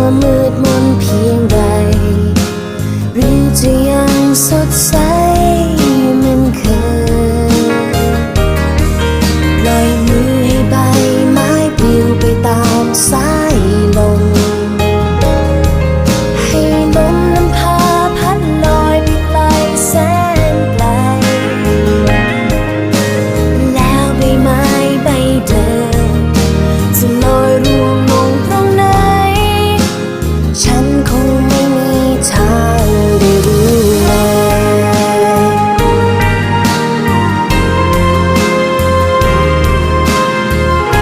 อมืดมนเพียงใด หรือจะยังสดใสเหมือนเคยลอยมือให้ใบไม้ปลิวไปตามสาย